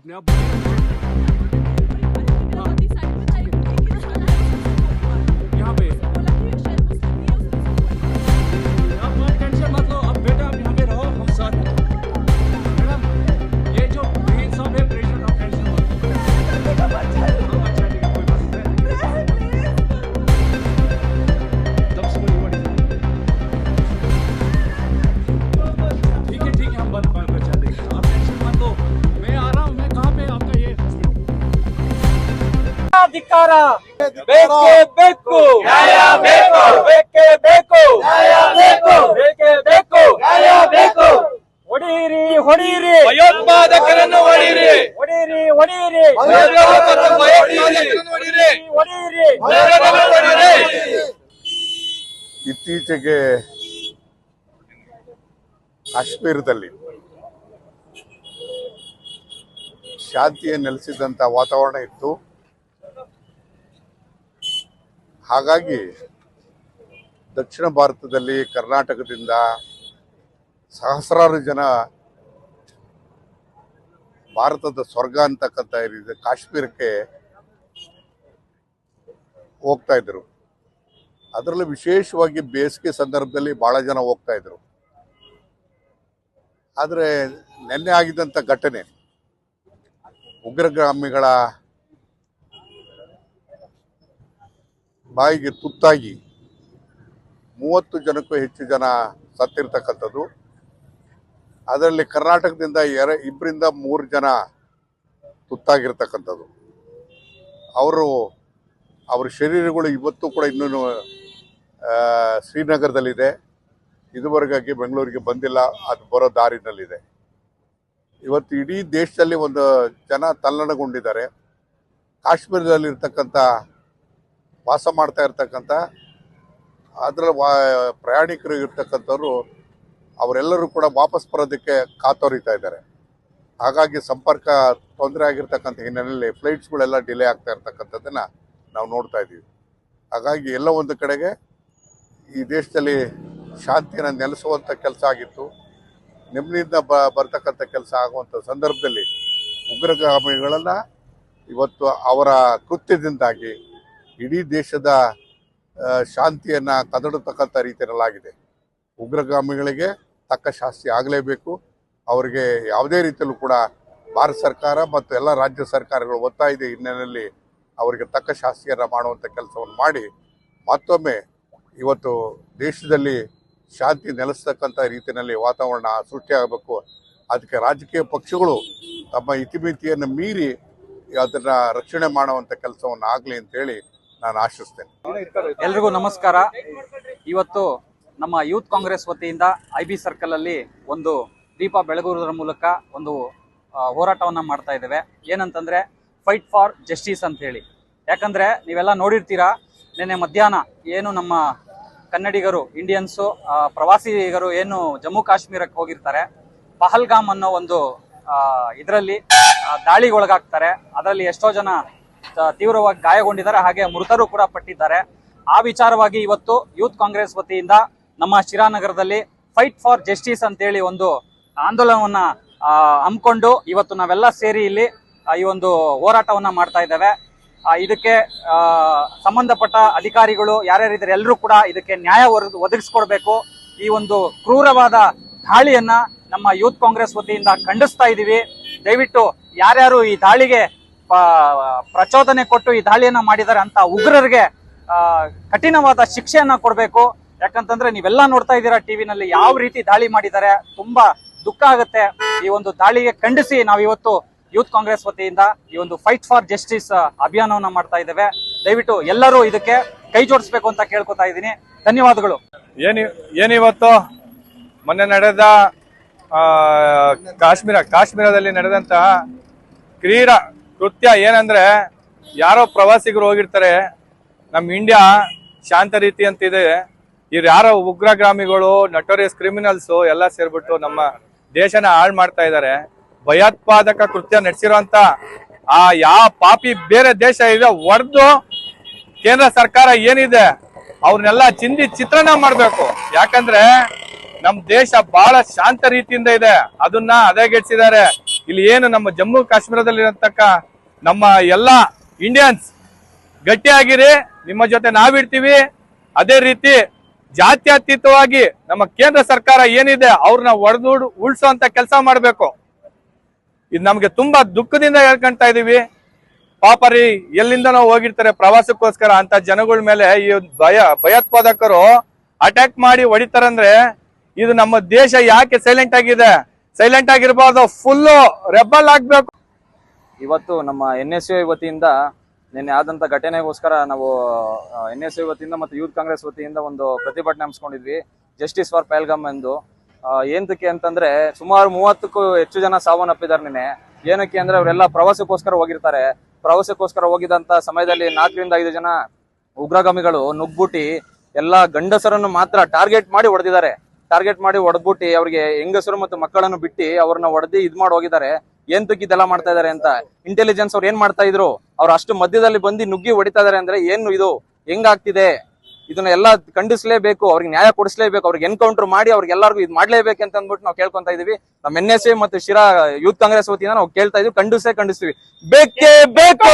up now. ಅಧಿಕಾರ ಬೇಕೇ ಬೇಕು. ನ್ಯಾಯ ಬೇಕು. ಬೇಕೇ ಬೇಕು. ನ್ಯಾಯ ಬೇಕು. ಬೇಕೇ ಬೇಕು. ನ್ಯಾಯ ಬೇಕು. ಹೊಡೀರಿ ಹೊಡೀರಿ. ಭಯೋತ್ಪಾದಕರನ್ನು ಹೊಡೀರಿ. ಹೊಡೀರಿ ಹೊಡೀರಿ. ಭಯೋತ್ಪಾದಕರನ್ನು ಹೊಡೀರಿ ಹೊಡೀರಿ. ಭಯೋತ್ಪಾದಕರನ್ನು ಹೊಡೀರಿ. ಇತ್ತೀಚೆಗೆ ಕಾಶ್ಮೀರದಲ್ಲಿ ಶಾಂತಿಯ ನೆಲೆಸಿದಂಥ ವಾತಾವರಣ ಇತ್ತು. ಹಾಗಾಗಿ ದಕ್ಷಿಣ ಭಾರತದಲ್ಲಿ, ಕರ್ನಾಟಕದಿಂದ ಸಹಸ್ರಾರು ಜನ ಭಾರತದ ಸ್ವರ್ಗ ಅಂತಕ್ಕಂಥ ಏನಿದೆ ಕಾಶ್ಮೀರಕ್ಕೆ ಹೋಗ್ತಾ ಇದ್ರು. ಅದರಲ್ಲೂ ವಿಶೇಷವಾಗಿ ಬೇಸಿಗೆ ಸಂದರ್ಭದಲ್ಲಿ ಬಹಳ ಜನ ಹೋಗ್ತಾ ಇದ್ರು. ಆದರೆ ನಿನ್ನೆ ಆಗಿದ್ದಂಥ ಘಟನೆ, ಉಗ್ರಗಾಮಿಗಳ ಬಾಯಿಗೆ ತುತ್ತಾಗಿ ಮೂವತ್ತು ಜನಕ್ಕೂ ಹೆಚ್ಚು ಜನ ಸತ್ತಿರ್ತಕ್ಕಂಥದ್ದು. ಅದರಲ್ಲಿ ಕರ್ನಾಟಕದಿಂದ ಎರ ಇಬ್ಬರಿಂದ ಮೂರು ಜನ ತುತ್ತಾಗಿರ್ತಕ್ಕಂಥದ್ದು. ಅವರು, ಅವ್ರ ಶರೀರಗಳು ಇವತ್ತು ಕೂಡ ಇನ್ನೂ ಶ್ರೀನಗರದಲ್ಲಿದೆ. ಇದುವರೆಗಾಗಿ ಬೆಂಗಳೂರಿಗೆ ಬಂದಿಲ್ಲ. ಅದು ಬರೋ ದಾರಿನಲ್ಲಿದೆ. ಇವತ್ತು ಇಡೀ ದೇಶದಲ್ಲಿ ಒಂದು ಜನ ತಲ್ಲಣಗೊಂಡಿದ್ದಾರೆ. ಕಾಶ್ಮೀರದಲ್ಲಿರ್ತಕ್ಕಂಥ ವಾಸ ಮಾಡ್ತಾ ಇರ್ತಕ್ಕಂಥ ಅದರ ವಾ, ಪ್ರಯಾಣಿಕರು ಇರ್ತಕ್ಕಂಥವ್ರು ಅವರೆಲ್ಲರೂ ಕೂಡ ವಾಪಸ್ ಬರೋದಕ್ಕೆ ಕಾತೋರಿತಾ ಇದ್ದಾರೆ. ಹಾಗಾಗಿ ಸಂಪರ್ಕ ತೊಂದರೆ ಆಗಿರ್ತಕ್ಕಂಥ ಹಿನ್ನೆಲೆಯಲ್ಲಿ ಫ್ಲೈಟ್ಸ್ಗಳೆಲ್ಲ ಡಿಲೇ ಆಗ್ತಾ ಇರ್ತಕ್ಕಂಥದ್ದನ್ನು ನಾವು ನೋಡ್ತಾ ಇದ್ದೀವಿ. ಹಾಗಾಗಿ ಎಲ್ಲ ಒಂದು ಕಡೆಗೆ ಈ ದೇಶದಲ್ಲಿ ಶಾಂತಿಯನ್ನು ನೆಲೆಸುವಂಥ ಕೆಲಸ ಆಗಿತ್ತು. ನೆಮ್ಮದಿಯಿಂದ ಬ, ಬರ್ತಕ್ಕಂಥ ಕೆಲಸ ಆಗುವಂಥ ಸಂದರ್ಭದಲ್ಲಿ ಉಗ್ರಗಾಮಿಗಳನ್ನು ಇವತ್ತು ಅವರ ಕೃತ್ಯದಿಂದಾಗಿ ಇಡೀ ದೇಶದ ಶಾಂತಿಯನ್ನು ಕದಡತಕ್ಕಂಥ ರೀತಿಯಲ್ಲಾಗಿದೆ ಉಗ್ರಗಾಮಿಗಳಿಗೆ ತಕ್ಕ ಶಾಸ್ತಿ ಆಗಲೇಬೇಕು. ಅವರಿಗೆ ಯಾವುದೇ ರೀತಿಯಲ್ಲೂ ಕೂಡ ಭಾರತ ಸರ್ಕಾರ ಮತ್ತು ಎಲ್ಲ ರಾಜ್ಯ ಸರ್ಕಾರಗಳು ಒತ್ತಾಯದ ಹಿನ್ನೆಲೆಯಲ್ಲಿ ಅವರಿಗೆ ತಕ್ಕ ಶಾಸ್ತಿಯನ್ನು ಮಾಡುವಂಥ ಕೆಲಸವನ್ನು ಮಾಡಿ, ಮತ್ತೊಮ್ಮೆ ಇವತ್ತು ದೇಶದಲ್ಲಿ ಶಾಂತಿ ನೆಲೆಸ್ತಕ್ಕಂಥ ರೀತಿಯಲ್ಲಿ ವಾತಾವರಣ ಸೃಷ್ಟಿಯಾಗಬೇಕು. ಅದಕ್ಕೆ ರಾಜಕೀಯ ಪಕ್ಷಗಳು ತಮ್ಮ ಇತಿಮಿತಿಯನ್ನು ಮೀರಿ ಅದನ್ನು ರಕ್ಷಣೆ ಮಾಡುವಂಥ ಕೆಲಸವನ್ನು ಆಗಲಿ ಅಂತೇಳಿ ನಾನು ಆಶಿಸ್ತೇನೆ. ಎಲ್ರಿಗೂ ನಮಸ್ಕಾರ. ಇವತ್ತು ನಮ್ಮ ಯೂತ್ ಕಾಂಗ್ರೆಸ್ ವತಿಯಿಂದ ಐ ಬಿ ಸರ್ಕಲ್ ಅಲ್ಲಿ ಒಂದು ದೀಪ ಬೆಳಗುವುದರ ಮೂಲಕ ಒಂದು ಹೋರಾಟವನ್ನ ಮಾಡ್ತಾ ಇದ್ದೇವೆ. ಏನಂತಂದ್ರೆ ಫೈಟ್ ಫಾರ್ ಜಸ್ಟಿಸ್ ಅಂತ ಹೇಳಿ. ಯಾಕಂದ್ರೆ, ನೀವೆಲ್ಲ ನೋಡಿರ್ತೀರಾ, ನಿನ್ನೆ ಮಧ್ಯಾಹ್ನ ಏನು ನಮ್ಮ ಕನ್ನಡಿಗರು ಇಂಡಿಯನ್ಸು ಪ್ರವಾಸಿಗರು ಏನು ಜಮ್ಮು ಕಾಶ್ಮೀರಕ್ಕೆ ಹೋಗಿರ್ತಾರೆ. ಪಹಲ್ಗಾಮ್ ಅನ್ನೋ ಒಂದು ಇದರಲ್ಲಿ ದಾಳಿಗೊಳಗಾಗ್ತಾರೆ. ಅದರಲ್ಲಿ ಎಷ್ಟೋ ಜನ ತೀವ್ರವಾಗಿ ಗಾಯಗೊಂಡಿದ್ದಾರೆ. ಹಾಗೆ ಮೃತರು ಕೂಡ ಪಟ್ಟಿದ್ದಾರೆ. ಆ ವಿಚಾರವಾಗಿ ಇವತ್ತು ಯೂತ್ ಕಾಂಗ್ರೆಸ್ ವತಿಯಿಂದ ನಮ್ಮ ಶಿರಾನಗರದಲ್ಲಿ ಫೈಟ್ ಫಾರ್ ಜಸ್ಟಿಸ್ ಅಂತೇಳಿ ಒಂದು ಆಂದೋಲನವನ್ನ ಹಮ್ಮಿಕೊಂಡು ಇವತ್ತು ನಾವೆಲ್ಲ ಸೇರಿ ಇಲ್ಲಿ ಈ ಒಂದು ಹೋರಾಟವನ್ನ ಮಾಡ್ತಾ ಇದ್ದೇವೆ. ಇದಕ್ಕೆ ಸಂಬಂಧಪಟ್ಟ ಅಧಿಕಾರಿಗಳು ಯಾರ್ಯಾರಿದ್ದಾರೆ ಎಲ್ಲರೂ ಕೂಡ ಇದಕ್ಕೆ ನ್ಯಾಯ ಒದಗಿಸ್ಕೊಡ್ಬೇಕು. ಈ ಒಂದು ಕ್ರೂರವಾದ ದಾಳಿಯನ್ನ ನಮ್ಮ ಯೂತ್ ಕಾಂಗ್ರೆಸ್ ವತಿಯಿಂದ ಖಂಡಿಸ್ತಾ ಇದ್ದೀವಿ ದಯವಿಟ್ಟು ಯಾರ್ಯಾರು ಈ ದಾಳಿಗೆ ಪ್ರಚೋದನೆ ಕೊಟ್ಟು ಈ ದಾಳಿಯನ್ನ ಮಾಡಿದ್ದಾರೆ ಅಂತ ಉಗ್ರರಿಗೆ ಕಠಿಣವಾದ ಶಿಕ್ಷೆಯನ್ನ ಕೊಡಬೇಕು. ಯಾಕಂತಂದ್ರೆ ನೀವೆಲ್ಲ ನೋಡ್ತಾ ಇದ್ದೀರಾ ಟಿವಿನಲ್ಲಿ ಯಾವ ರೀತಿ ದಾಳಿ ಮಾಡಿದ್ದಾರೆ. ತುಂಬಾ ದುಃಖ ಆಗುತ್ತೆ. ಈ ಒಂದು ದಾಳಿಗೆ ಖಂಡಿಸಿ ನಾವು ಇವತ್ತು ಯೂತ್ ಕಾಂಗ್ರೆಸ್ ವತಿಯಿಂದ ಈ ಒಂದು ಫೈಟ್ ಫಾರ್ ಜಸ್ಟಿಸ್ ಅಭಿಯಾನವನ್ನ ಮಾಡ್ತಾ ಇದ್ದೇವೆ. ದಯವಿಟ್ಟು ಎಲ್ಲರೂ ಇದಕ್ಕೆ ಕೈ ಜೋಡಿಸ್ಬೇಕು ಅಂತ ಕೇಳ್ಕೊತಾ ಇದ್ದೀನಿ. ಧನ್ಯವಾದಗಳು. ಏನಿ, ಏನಿವತ್ತು? ಮೊನ್ನೆ ನಡೆದ ಕಾಶ್ಮೀರ, ಕಾಶ್ಮೀರದಲ್ಲಿ ನಡೆದಂತಹ ಕ್ರೀಡಾ ಕೃತ್ಯ ಏನಂದ್ರೆ ಯಾರೋ ಪ್ರವಾಸಿಗರು ಹೋಗಿರ್ತಾರೆ ನಮ್ಮ ಇಂಡಿಯಾ ಶಾಂತ ರೀತಿ ಅಂತ ಇದೆ ಇವ್ರು ಯಾರೋ ಉಗ್ರಗಾಮಿಗಳು ನಟೋರಿಯಸ್ ಕ್ರಿಮಿನಲ್ಸ್ ಎಲ್ಲ ಸೇರ್ಬಿಟ್ಟು ನಮ್ಮ ದೇಶನ ಹಾಳು ಮಾಡ್ತಾ ಇದ್ದಾರೆ ಭಯೋತ್ಪಾದಕ ಕೃತ್ಯ ನಡೆಸಿರುವಂತ ಆ ಯಾವ ಪಾಪಿ ಬೇರೆ ದೇಶ ಇದೆ ಹೊಡೆದು ಕೇಂದ್ರ ಸರ್ಕಾರ ಏನಿದೆ ಅವ್ರನ್ನೆಲ್ಲ ಚಿಂದಿ ಚಿತ್ರಣ ಮಾಡಬೇಕು. ಯಾಕಂದ್ರೆ ನಮ್ ದೇಶ ಬಹಳ ಶಾಂತ ರೀತಿಯಿಂದ ಇದೆ. ಅದನ್ನ ಹದಗೆಡ್ಸಿದ್ದಾರೆ. ಇಲ್ಲಿ ಏನು ನಮ್ಮ ಜಮ್ಮು ಕಾಶ್ಮೀರದಲ್ಲಿರತಕ್ಕ ನಮ್ಮ ಎಲ್ಲ ಇಂಡಿಯನ್ಸ್ ಗಟ್ಟಿಯಾಗಿರಿ, ನಿಮ್ಮ ಜೊತೆ ನಾವಿರ್ತೀವಿ. ಅದೇ ರೀತಿ ಜಾತ್ಯತೀತವಾಗಿ ನಮ್ಮ ಕೇಂದ್ರ ಸರ್ಕಾರ ಏನಿದೆ ಅವ್ರನ್ನ ಒಡೆದು ಉಳಿಸುವಂತ ಕೆಲಸ ಮಾಡಬೇಕು. ಇದು ನಮಗೆ ತುಂಬಾ ದುಃಖದಿಂದ ಹೇಳ್ಕೊಂತ ಇದೀವಿ. ಪಾಪ ರೀ, ಎಲ್ಲಿಂದನೋ ಹೋಗಿರ್ತಾರೆ ಪ್ರವಾಸಕ್ಕೋಸ್ಕರ ಅಂತ ಜನಗಳ ಮೇಲೆ ಈ ಭಯ, ಭಯೋತ್ಪಾದಕರು ಅಟ್ಯಾಕ್ ಮಾಡಿ ಹೊಡಿತಾರಂದ್ರೆ ಇದು ನಮ್ಮ ದೇಶ ಯಾಕೆ ಸೈಲೆಂಟ್ ಆಗಿದೆ? ಸೈಲೆಂಟ್ ಆಗಿರ್ಬಾರ್ದು ಫುಲ್ಲು ರೆಬಲ್ ಆಗ್ಬೇಕು. ಇವತ್ತು ನಮ್ಮ ಎನ್ ಎಸ್ ಯು ವತಿಯಿಂದ ನಿನ್ನೆ ಆದಂತ ಘಟನೆಗೋಸ್ಕರ ನಾವು ಎನ್ ಎಸ್ ಯು ವತಿಯಿಂದ ಮತ್ತು ಯೂತ್ ಕಾಂಗ್ರೆಸ್ ವತಿಯಿಂದ ಒಂದು ಪ್ರತಿಭಟನೆ ಹಮ್ಮಿಸ್ಕೊಂಡಿದ್ವಿ ಜಸ್ಟಿಸ್ ಫಾರ್ ಪಹಲ್ಗಾಮ್ ಎಂದು. ಏನಕ್ಕೆ ಅಂತಂದ್ರೆ ಸುಮಾರು ಮೂವತ್ತಕ್ಕೂ ಹೆಚ್ಚು ಜನ ಸಾವನ್ನಪ್ಪಿದ್ದಾರೆ ನಿನ್ನೆ. ಏನಕ್ಕೆ ಅಂದ್ರೆ ಅವರೆಲ್ಲ ಪ್ರವಾಸಕ್ಕೋಸ್ಕರ ಹೋಗಿರ್ತಾರೆ. ಪ್ರವಾಸಕ್ಕೋಸ್ಕರ ಹೋಗಿದಂತ ಸಮಯದಲ್ಲಿ ನಾಲ್ಕರಿಂದ ಐದು ಜನ ಉಗ್ರಗಾಮಿಗಳು ನುಗ್ಬಿಟ್ಟು ಎಲ್ಲ ಗಂಡಸರನ್ನು ಮಾತ್ರ ಟಾರ್ಗೆಟ್ ಮಾಡಿ ಹೊಡೆದಿದ್ದಾರೆ. ಟಾರ್ಗೆಟ್ ಮಾಡಿ ಹೊಡೆದ್ಬಿಟ್ಟು ಅವ್ರಿಗೆ ಹೆಂಗಸರು ಮತ್ತು ಮಕ್ಕಳನ್ನು ಬಿಟ್ಟು ಅವ್ರನ್ನ ಹೊಡೆದಿ ಇದ್ ಮಾಡಿ ಹೋಗಿದ್ದಾರೆ. ಏಂತಕ್ಕೆ ಇದೆಲ್ಲ ಮಾಡ್ತಾ ಇದಾರೆ ಅಂತ. ಇಂಟೆಲಿಜೆನ್ಸ್ ಅವ್ರು ಏನ್ ಮಾಡ್ತಾ ಇದ್ರು? ಅವ್ರು ಅಷ್ಟು ಮಧ್ಯದಲ್ಲಿ ಬಂದು ನುಗ್ಗಿ ಹೊಡಿತಾ ಇದಾರೆ ಅಂದ್ರೆ ಏನು ಇದು? ಹೆಂಗಾಗ್ತಿದೆ ಇದನ್ನ ಎಲ್ಲ ಖಂಡಿಸ್ಲೇಬೇಕು, ಅವ್ರಿಗೆ ನ್ಯಾಯ ಕೊಡಿಸ್ಲೇಬೇಕು, ಅವ್ರಿಗೆ ಎನ್ಕೌಂಟರ್ ಮಾಡಿ ಅವ್ರಿಗೆ ಎಲ್ಲರಿಗೂ ಇದು ಮಾಡ್ಲೇಬೇಕು ಅಂತ ಅಂದ್ಬಿಟ್ಟು ನಾವು ಕೇಳ್ಕೊಂತ ಇದೀವಿ. ನಮ್ಮ ಎನ್ ಎಸ್ ಎ ಮತ್ತು ಶಿರಾ ಯೂತ್ ಕಾಂಗ್ರೆಸ್ ವತಿಯಿಂದ ನಾವು ಕೇಳ್ತಾ ಇದೀವಿ ಖಂಡಿಸೇ ಖಂಡಿಸ್ತೀವಿ. ಬೇಕೇ ಬೇಕು!